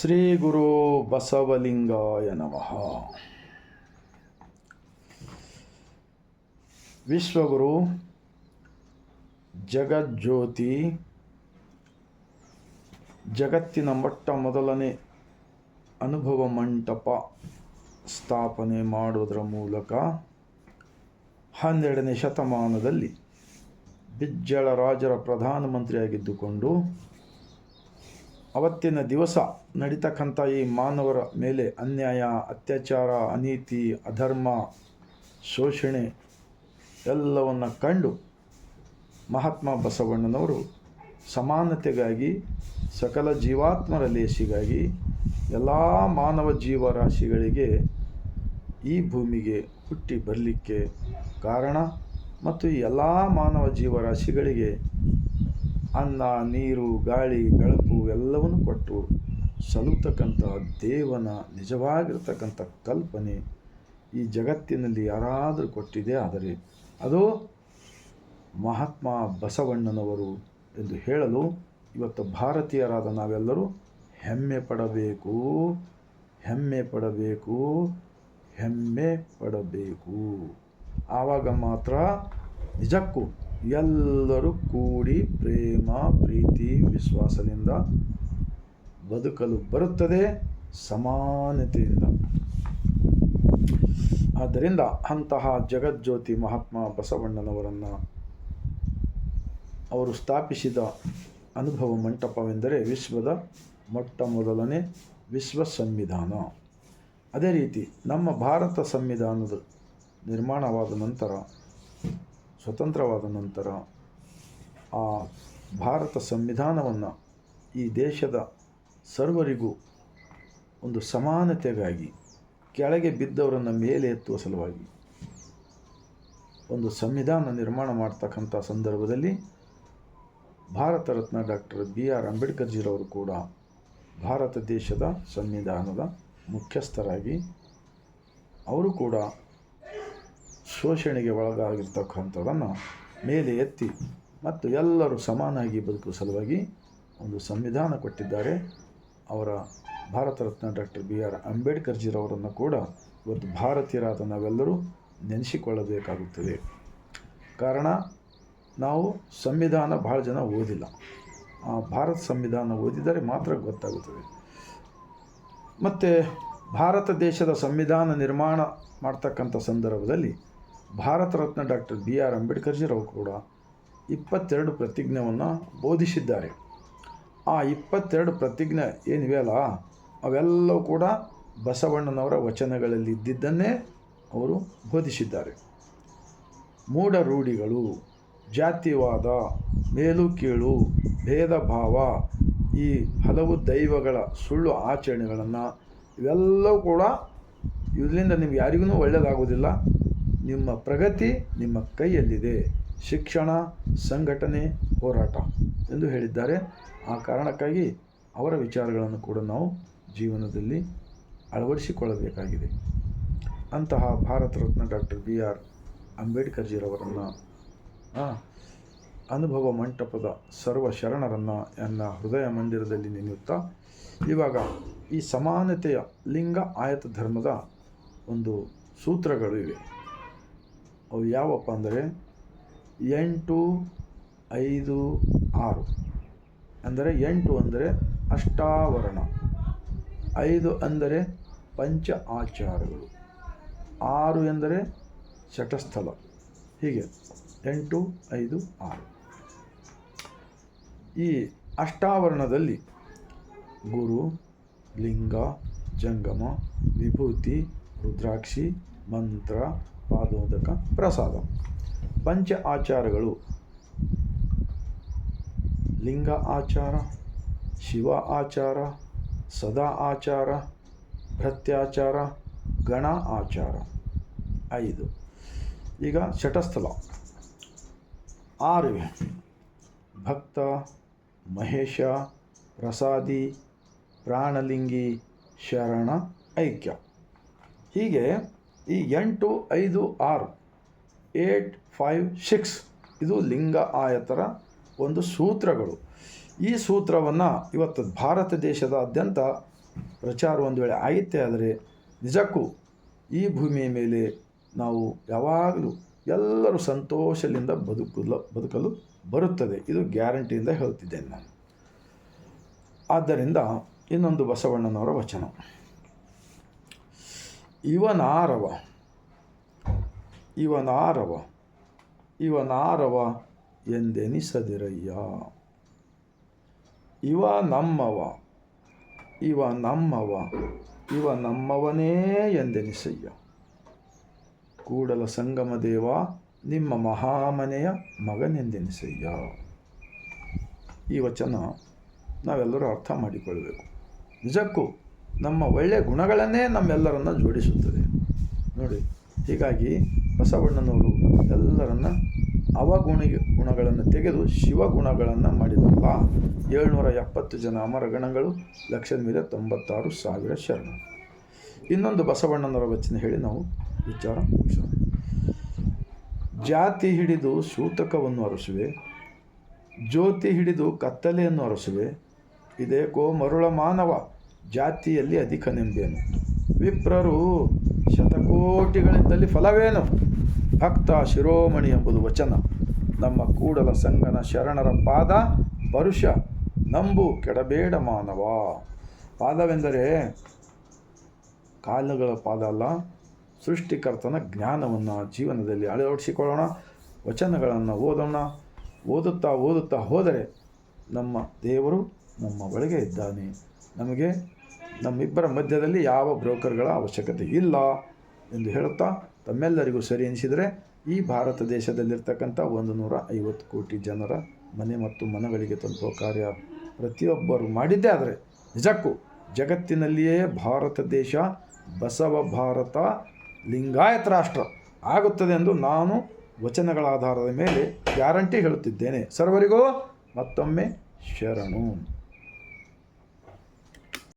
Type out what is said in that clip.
ಶ್ರೀ ಗುರು ಬಸವಲಿಂಗಾಯ ನಮಃ. ವಿಶ್ವಗುರು ಜಗಜ್ಯೋತಿ ಜಗತ್ತಿನ ಮೊಟ್ಟ ಮೊದಲನೇ ಅನುಭವ ಮಂಟಪ ಸ್ಥಾಪನೆ ಮಾಡುವುದರ ಮೂಲಕ ಹನ್ನೆರಡನೇ ಶತಮಾನದಲ್ಲಿ ಬಿಜ್ಜಳ ರಾಜರ ಪ್ರಧಾನಮಂತ್ರಿಯಾಗಿದ್ದುಕೊಂಡು ಅವತ್ತಿನ ದಿವಸ ನಡೀತಕ್ಕಂಥ ಈ ಮಾನವರ ಮೇಲೆ ಅನ್ಯಾಯ, ಅತ್ಯಾಚಾರ, ಅನೀತಿ, ಅಧರ್ಮ, ಶೋಷಣೆ ಎಲ್ಲವನ್ನು ಕಂಡು ಮಹಾತ್ಮ ಬಸವಣ್ಣನವರು ಸಮಾನತೆಗಾಗಿ, ಸಕಲ ಜೀವಾತ್ಮರ ಲೇಸಿಗಾಗಿ, ಎಲ್ಲ ಮಾನವ ಜೀವರಾಶಿಗಳಿಗೆ ಈ ಭೂಮಿಗೆ ಹುಟ್ಟಿ ಬರಲಿಕ್ಕೆ ಕಾರಣ ಮತ್ತು ಎಲ್ಲ ಮಾನವ ಜೀವರಾಶಿಗಳಿಗೆ ಅನ್ನ ನೀರು, ಗಾಳಿ ಬೆಳಕು ಎಲ್ಲವನ್ನು ಕೊಟ್ಟು ಸಲುತಕ್ಕಂಥ ದೇವನ ನಿಜವಾಗಿರ್ತಕ್ಕಂಥ ಕಲ್ಪನೆ ಈ ಜಗತ್ತಿನಲ್ಲಿ ಯಾರಾದರೂ ಕೊಟ್ಟಿದೆ ಆದರೆ ಅದು ಮಹಾತ್ಮ ಬಸವಣ್ಣನವರು ಎಂದು ಹೇಳಲು ಇವತ್ತು ಭಾರತೀಯರಾದ ನಾವೆಲ್ಲರೂ ಹೆಮ್ಮೆ ಪಡಬೇಕು ಹೆಮ್ಮೆ ಪಡಬೇಕು ಹೆಮ್ಮೆ ಪಡಬೇಕು. ಆವಾಗ ಮಾತ್ರ ನಿಜಕ್ಕೂ ಎಲ್ಲರೂ ಕೂಡಿ ಪ್ರೇಮ, ಪ್ರೀತಿ, ವಿಶ್ವಾಸದಿಂದ ಬದುಕಲು ಬರುತ್ತದೆ ಸಮಾನತೆಯಿಂದ. ಆದ್ದರಿಂದ ಅಂತಹ ಜಗಜ್ಯೋತಿ ಮಹಾತ್ಮ ಬಸವಣ್ಣನವರನ್ನು ಅವರು ಸ್ಥಾಪಿಸಿದ ಅನುಭವ ಮಂಟಪವೆಂದರೆ ವಿಶ್ವದ ಮೊಟ್ಟ ಮೊದಲನೇ ವಿಶ್ವ ಸಂವಿಧಾನ. ಅದೇ ರೀತಿ ನಮ್ಮ ಭಾರತ ಸಂವಿಧಾನದ ನಿರ್ಮಾಣವಾದ ನಂತರ ಸ್ವತಂತ್ರವಾದ ನಂತರ ಆ ಭಾರತ ಸಂವಿಧಾನವನ್ನು ಈ ದೇಶದ ಸರ್ವರಿಗೂ ಒಂದು ಸಮಾನತೆಗಾಗಿ ಕೆಳಗೆ ಬಿದ್ದವರನ್ನು ಮೇಲೆ ಎತ್ತುವ ಸಲುವಾಗಿ ಒಂದು ಸಂವಿಧಾನ ನಿರ್ಮಾಣ ಮಾಡ್ತಕ್ಕಂಥ ಸಂದರ್ಭದಲ್ಲಿ Bharat Ratna doctor B R ಅಂಬೇಡ್ಕರ್ಜಿರವರು ಕೂಡ ಭಾರತ ದೇಶದ ಸಂವಿಧಾನದ ಮುಖ್ಯಸ್ಥರಾಗಿ, ಅವರು ಕೂಡ ಶೋಷಣೆಗೆ ಒಳಗಾಗಿರ್ತಕ್ಕಂಥದ್ದನ್ನು ಮೇಲೆ ಎತ್ತಿ ಮತ್ತು ಎಲ್ಲರೂ ಸಮಾನಾಗಿ ಬದುಕುವ ಸಲುವಾಗಿ ಒಂದು ಸಂವಿಧಾನ ಕೊಟ್ಟಿದ್ದಾರೆ. ಅವರ Bharat Ratna doctor B R ಅಂಬೇಡ್ಕರ್ಜಿರವರನ್ನು ಕೂಡ ಇವತ್ತು ಭಾರತೀಯರಾದ ನಾವೆಲ್ಲರೂ ನೆನೆಸಿಕೊಳ್ಳಬೇಕಾಗುತ್ತದೆ. ಕಾರಣ, ನಾವು ಸಂವಿಧಾನ ಭಾಳ ಜನ ಓದಿಲ್ಲ. ಭಾರತ ಸಂವಿಧಾನ ಓದಿದರೆ ಮಾತ್ರ ಗೊತ್ತಾಗುತ್ತದೆ. ಮತ್ತು ಭಾರತ ದೇಶದ ಸಂವಿಧಾನ ನಿರ್ಮಾಣ ಮಾಡ್ತಕ್ಕಂಥ ಸಂದರ್ಭದಲ್ಲಿ Bharat Ratna doctor B R ಅಂಬೇಡ್ಕರ್ಜಿರವರು ಕೂಡ ಇಪ್ಪತ್ತೆರಡು ಪ್ರತಿಜ್ಞೆಯನ್ನು ಬೋಧಿಸಿದ್ದಾರೆ. ಆ ಇಪ್ಪತ್ತೆರಡು ಪ್ರತಿಜ್ಞೆ ಏನಿವೆಯಲ್ಲ ಅವೆಲ್ಲವೂ ಕೂಡ ಬಸವಣ್ಣನವರ ವಚನಗಳಲ್ಲಿ ಇದ್ದಿದ್ದನ್ನೇ ಅವರು ಬೋಧಿಸಿದ್ದಾರೆ. ಮೂಢ ರೂಢಿಗಳು, ಜಾತಿವಾದ, ಮೇಲು ಕೀಳು, ಭೇದ ಭಾವ, ಈ ಹಲವು ದೈವಗಳ ಸುಳ್ಳು ಆಚರಣೆಗಳನ್ನು ಇವೆಲ್ಲವೂ ಕೂಡ ಇದರಿಂದ ನಿಮ್ಗೆ ಯಾರಿಗೂ ಒಳ್ಳೆಯದಾಗೋದಿಲ್ಲ ನಿಮ್ಮ ಪ್ರಗತಿ ನಿಮ್ಮ ಕೈಯಲ್ಲಿದೆ. ಶಿಕ್ಷಣ, ಸಂಘಟನೆ, ಹೋರಾಟ ಎಂದು ಹೇಳಿದ್ದಾರೆ. ಆ ಕಾರಣಕ್ಕಾಗಿ ಅವರ ವಿಚಾರಗಳನ್ನು ಕೂಡ ನಾವು ಜೀವನದಲ್ಲಿ ಅಳವಡಿಸಿಕೊಳ್ಳಬೇಕಾಗಿದೆ. ಅಂತಹ Bharat Ratna doctor B. R. ಅಂಬೇಡ್ಕರ್ಜಿರವರನ್ನು ಅನುಭವ ಮಂಟಪದ ಸರ್ವ ಶರಣರನ್ನು ಎನ್ನ ಹೃದಯ ಮಂದಿರದಲ್ಲಿ ನೆನೆಯುತ್ತಾ, ಇವಾಗ ಈ ಸಮಾನತೆಯ ಲಿಂಗ ಆಯತ ಧರ್ಮದ ಒಂದು ಸೂತ್ರಗಳು ಇವೆ. ಅವು ಯಾವಪ್ಪ ಅಂದರೆ ಎಂಟು ಐದು ಆರು. ಅಂದರೆ ಎಂಟು ಅಂದರೆ ಅಷ್ಟಾವರಣ. ಐದು ಅಂದರೆ ಪಂಚ ಆಚಾರಗಳು. ಆರು ಎಂದರೆ ಶಟಸ್ಥಲ ಹೀಗೆ ಎಂಟು, ಐದು, ಆರು. ಈ ಅಷ್ಟಾವರಣದಲ್ಲಿ ಗುರು, ಲಿಂಗ, ಜಂಗಮ, ವಿಭೂತಿ, ರುದ್ರಾಕ್ಷಿ, ಮಂತ್ರ ಪಾದೋದಕ ಪ್ರಸಾದ. ಪಂಚ ಆಚಾರಗಳು. ಲಿಂಗ ಆಚಾರ, ಶಿವ ಆಚಾರ, ಸದಾ ಆಚಾರ, ಭ್ರತ್ಯಾಚಾರ, ಗಣ ಆಚಾರ. ಐದು. ಈಗ ಶಟಸ್ಥಲ ಆರು. ಭಕ್ತ, ಮಹೇಶ, ಪ್ರಸಾದಿ, ಪ್ರಾಣಲಿಂಗಿ, ಶರಣ, ಐಕ್ಯ. ಹೀಗೆ ಈ ಎಂಟು, ಐದು, ಆರು, ಏಟ್, ಫೈವ್, ಸಿಕ್ಸ್ ಇದು ಲಿಂಗ ಆಯತರ ಒಂದು ಸೂತ್ರಗಳು. ಈ ಸೂತ್ರವನ್ನು ಇವತ್ತು ಭಾರತ ದೇಶದಾದ್ಯಂತ ಪ್ರಚಾರ ಒಂದು ವೇಳೆ ಆಯಿತೆ ಆದರೆ ನಿಜಕ್ಕೂ ಈ ಭೂಮಿಯ ಮೇಲೆ ನಾವು ಯಾವಾಗಲೂ ಎಲ್ಲರೂ ಸಂತೋಷದಿಂದ ಬದುಕಲು ಬದುಕಲು ಬರುತ್ತದೆ. ಇದು ಗ್ಯಾರಂಟಿಯಿಂದ ಹೇಳ್ತಿದ್ದೇನೆ ನಾನು. ಆದ್ದರಿಂದ ಇನ್ನೊಂದು ಬಸವಣ್ಣನವರ ವಚನ. ಇವನಾರವ ಇವನಾರವ ಇವನಾರವ ಎಂದೆನಿಸದಿರಯ್ಯ. ಇವ ನಮ್ಮವ ಇವ ನಮ್ಮವ, ಇವ ನಮ್ಮವನೇ ಎಂದೆನಿಸಯ್ಯ. ಕೂಡಲ ಸಂಗಮ ದೇವ, ನಿಮ್ಮ ಮಹಾಮನೆಯ ಮಗನೆಂದೆನಿಸಯ್ಯ. ಈ ವಚನ ನಾವೆಲ್ಲರೂ ಅರ್ಥ ಮಾಡಿಕೊಳ್ಳಬೇಕು ನಿಜಕ್ಕೂ ನಮ್ಮ ಒಳ್ಳೆಯ ಗುಣಗಳನ್ನೇ ನಮ್ಮೆಲ್ಲರನ್ನ ಜೋಡಿಸುತ್ತದೆ. ನೋಡಿ, ಹೀಗಾಗಿ ಬಸವಣ್ಣನವರು ಎಲ್ಲರನ್ನ ಅವಗುಣ ಗುಣಗಳನ್ನು ತೆಗೆದು ಶಿವಗುಣಗಳನ್ನು ಮಾಡಿದಪ್ಪ. ಏಳ್ನೂರ ಎಪ್ಪತ್ತು ಜನ ಅಮರಗಣಗಳು ಲಕ್ಷದ ಮೇಲೆ ತೊಂಬತ್ತಾರು ಸಾವಿರ ಶರಣ. ಇನ್ನೊಂದು ಬಸವಣ್ಣನವರ ವಚನ ಹೇಳಿ ನಾವು ವಿಚಾರ ಮುಗಿಸೋಣ. ಜಾತಿ ಹಿಡಿದು ಸೂತಕವನ್ನು ಅರಸುವೆ, ಜ್ಯೋತಿ ಹಿಡಿದು ಕತ್ತಲೆಯನ್ನು ಅರಸುವೆ ಇದೇಕೋ ಮರುಳ ಮಾನವ. ಜಾತಿಯಲ್ಲಿ ಅಧಿಕ ಅಧಿಕನೆಂಬೇನು ವಿಪ್ರರು ಶತಕೋಟಿಗಳಿದ್ದಲ್ಲಿ ಫಲವೇನು? ಭಕ್ತ ಶಿರೋಮಣಿ ಎಂಬುದು ವಚನ. ನಮ್ಮ ಕೂಡಲ ಸಂಗನ ಶರಣರ ಪಾದ ಪರುಷ ನಂಬು ಕೆಡಬೇಡ ಮಾನವ. ಪಾದವೆಂದರೆ ಕಾಲುಗಳ ಪಾದ ಅಲ್ಲ, ಸೃಷ್ಟಿಕರ್ತನ ಜ್ಞಾನವನ್ನು ಜೀವನದಲ್ಲಿ ಅಳವಡಿಸಿಕೊಳ್ಳೋಣ, ವಚನಗಳನ್ನು ಓದೋಣ. ಓದುತ್ತಾ ಓದುತ್ತಾ ಹೋದರೆ ನಮ್ಮ ದೇವರು ನಮ್ಮ ಒಳಗೆ ಇದ್ದಾನೆ. ನಮಗೆ ನಮ್ಮಿಬ್ಬರ ಮಧ್ಯದಲ್ಲಿ ಯಾವ ಬ್ರೋಕರ್ಗಳ ಅವಶ್ಯಕತೆ ಇಲ್ಲ ಎಂದು ಹೇಳುತ್ತಾ ತಮ್ಮೆಲ್ಲರಿಗೂ ಸರಿ ಎನಿಸಿದರೆ ಈ ಭಾರತ ದೇಶದಲ್ಲಿರ್ತಕ್ಕಂಥ ಒಂದು ನೂರ ಐವತ್ತು ಕೋಟಿ ಜನರ ಮನೆ ಮತ್ತು ಮನಗಳಿಗೆ ತಲುಪುವ ಕಾರ್ಯ ಪ್ರತಿಯೊಬ್ಬರು ಮಾಡಿದ್ದೇ ಆದರೆ ನಿಜಕ್ಕೂ ಜಗತ್ತಿನಲ್ಲಿಯೇ ಭಾರತ ದೇಶ ಬಸವ ಭಾರತ ಲಿಂಗಾಯತ ರಾಷ್ಟ್ರ ಆಗುತ್ತದೆ ಎಂದು ನಾನು ವಚನಗಳ ಆಧಾರದ ಮೇಲೆ ಗ್ಯಾರಂಟಿ ಹೇಳುತ್ತಿದ್ದೇನೆ. ಸರ್ವರಿಗೂ ಮತ್ತೊಮ್ಮೆ ಶರಣು.